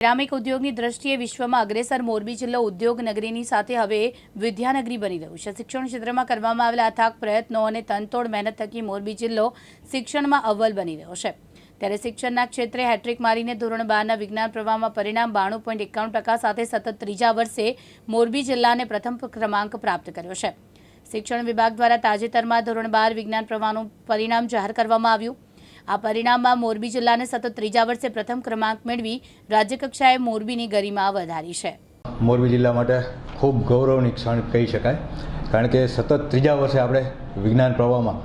Ceramic ઉદ્યોગની દ્રષ્ટિએ વિશ્વમાં અગ્રેસર મોરબી જિલ્લો ઉદ્યોગ નગરીની સાથે હવે વિદ્યાનગરી બની રહ્યું છે. શિક્ષણ ક્ષેત્રમાં કરવામાં આવેલા અથાગ પ્રયત્નો અને તનતોડ મહેનત થકી મોરબી જિલ્લો શિક્ષણમાં અવ્વલ બની રહ્યો છે. ત્યારે શિક્ષણના ક્ષેત્રે હેટ્રિક મારીને ધોરણ બારના વિજ્ઞાન પ્રવાહમાં પરિણામ બાણું પોઈન્ટ એકાણું ટકા સાથે સતત ત્રીજા વર્ષે મોરબી જિલ્લાને પ્રથમ ક્રમાંક પ્રાપ્ત કર્યો છે. શિક્ષણ વિભાગ દ્વારા તાજેતરમાં ધોરણ બાર વિજ્ઞાન પ્રવાહનું પરિણામ જાહેર કરવામાં આવ્યું. આ પરિણામમાં મોરબી જિલ્લાને સતત ત્રીજા વર્ષે પ્રથમ ક્રમાંક મેળવી રાજ્યકક્ષાએ મોરબીની ગરિમા વધારી છે. મોરબી જિલ્લા માટે ખૂબ ગૌરવની ક્ષણ કહી શકાય, કારણ કે સતત ત્રીજા વર્ષે આપણે વિજ્ઞાન પ્રવાહમાં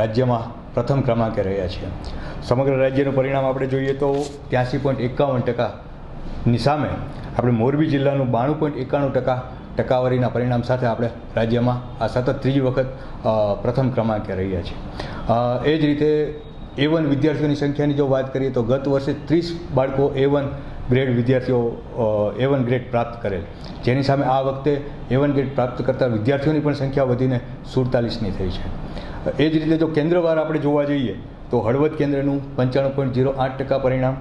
રાજ્યમાં પ્રથમ ક્રમાંકે રહ્યા છીએ. સમગ્ર રાજ્યનું પરિણામ આપણે જોઈએ તો ત્યાંસી પોઈન્ટ એકાવન ટકાની સામે આપણે મોરબી જિલ્લાનું બાણું પોઈન્ટ એકાણું ટકા ટકાવારીના પરિણામ સાથે આપણે રાજ્યમાં આ સતત ત્રીજી વખત પ્રથમ ક્રમાંકે રહ્યા છીએ. એ જ રીતે એ વન વિદ્યાર્થીઓની સંખ્યાની જો વાત કરીએ તો ગત વર્ષે ત્રીસ બાળકો એ વન ગ્રેડ વિદ્યાર્થીઓ એ વન ગ્રેડ પ્રાપ્ત કરેલ. જેની સામે આ વખતે એ વન ગ્રેડ પ્રાપ્ત કરતા વિદ્યાર્થીઓની પણ સંખ્યા વધીને સુડતાલીસની થઈ છે. એ જ રીતે જો કેન્દ્રવાર આપણે જોવા જઈએ, તો હળવદ કેન્દ્રનું પંચાણું પોઈન્ટ ઝીરો આઠ ટકા પરિણામ,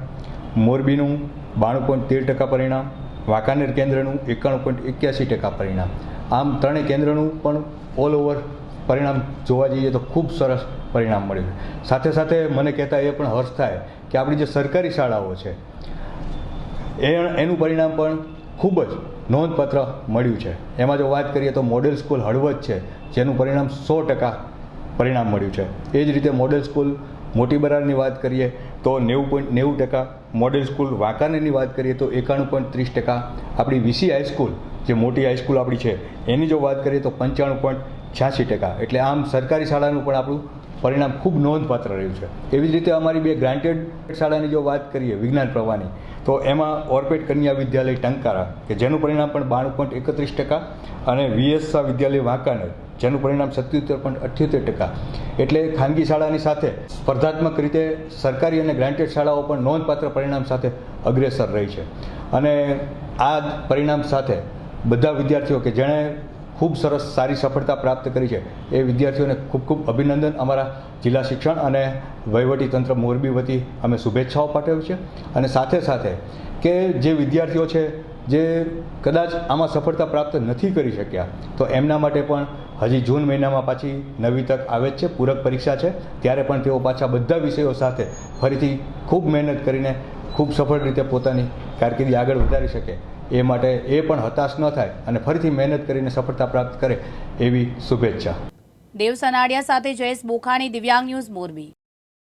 મોરબીનું બાણું પોઈન્ટ તેર ટકા પરિણામ, વાંકાનેર કેન્દ્રનું એકાણું પોઈન્ટ એક્યાસી ટકા પરિણામ. આમ ત્રણેય કેન્દ્રનું પણ ઓલ ઓવર પરિણામ જોવા જઈએ તો ખૂબ સરસ પરિણામ મળ્યું સાથે સાથે મને કહેતા એ પણ હર્ષ થાય કે આપણી જે સરકારી શાળાઓ છે, એ એનું પરિણામ પણ ખૂબ જ નોંધપત્ર મળ્યું છે. એમાં જો વાત કરીએ તો મોડેલ સ્કૂલ હળવદ છે, જેનું પરિણામ સો ટકા પરિણામ મળ્યું છે. એ જ રીતે મોડેલ સ્કૂલ મોટી બરારની વાત કરીએ તો નેવું પોઈન્ટ નેવું ટકા, મોડેલ સ્કૂલ વાંકાનેરની વાત કરીએ તો એકાણું પોઈન્ટ ત્રીસ ટકા. આપણી વીસી હાઈસ્કૂલ જે મોટી હાઈસ્કૂલ આપણી છે, એની જો વાત કરીએ તો પંચાણું પોઈન્ટ છ્યાસી ટકા. એટલે આમ સરકારી શાળાનું પણ આપણું પરિણામ ખૂબ નોંધપાત્ર રહ્યું છે. એવી જ રીતે અમારી બે ગ્રાન્ટેડ શાળાની જો વાત કરીએ, વિજ્ઞાન પ્રવાહની, તો એમાં ઓર્પેટ કન્યા વિદ્યાલય ટંકારા, કે જેનું પરિણામ પણ બાણું પોઈન્ટ એકત્રીસ ટકા અને વીએસસા વિદ્યાલય વાંકાનેર, જેનું પરિણામ સત્યોતેર પોઈન્ટ અઠ્યોતેર ટકા. એટલે ખાનગી શાળાની સાથે સ્પર્ધાત્મક રીતે સરકારી અને ગ્રાન્ટેડ શાળાઓ પણ નોંધપાત્ર પરિણામ સાથે અગ્રેસર રહી છે. અને આ પરિણામ સાથે બધા વિદ્યાર્થીઓ કે જેણે ખૂબ સરસ સારી સફળતા પ્રાપ્ત કરી છે. એ વિદ્યાર્થીઓને ખૂબ ખૂબ અભિનંદન અમારા જિલ્લા શિક્ષણ અને વહીવટી તંત્ર મોરબી વતી અમે શુભેચ્છાઓ પાઠવી છે. અને સાથે સાથે કે જે વિદ્યાર્થીઓ છે, જે કદાચ આમાં સફળતા પ્રાપ્ત નથી કરી શક્યા, તો એમના માટે પણ હજી જૂન મહિનામાં પાછી નવી તક આવે જ છે, પૂરક પરીક્ષા છે. ત્યારે પણ તેઓ પાછા બધા વિષયો સાથે ફરીથી ખૂબ મહેનત કરીને ખૂબ સફળ રીતે પોતાની કારકિર્દી આગળ વધારી શકે. એ માટે એ પણ હતાશ ન થાય અને ફરીથી મહેનત કરીને સફળતા પ્રાપ્ત કરે એવી શુભેચ્છા. દેવ સનાડિયા સાથે જયેશ બોખાણી, દિવ્યાંગ ન્યૂઝ મોરબી.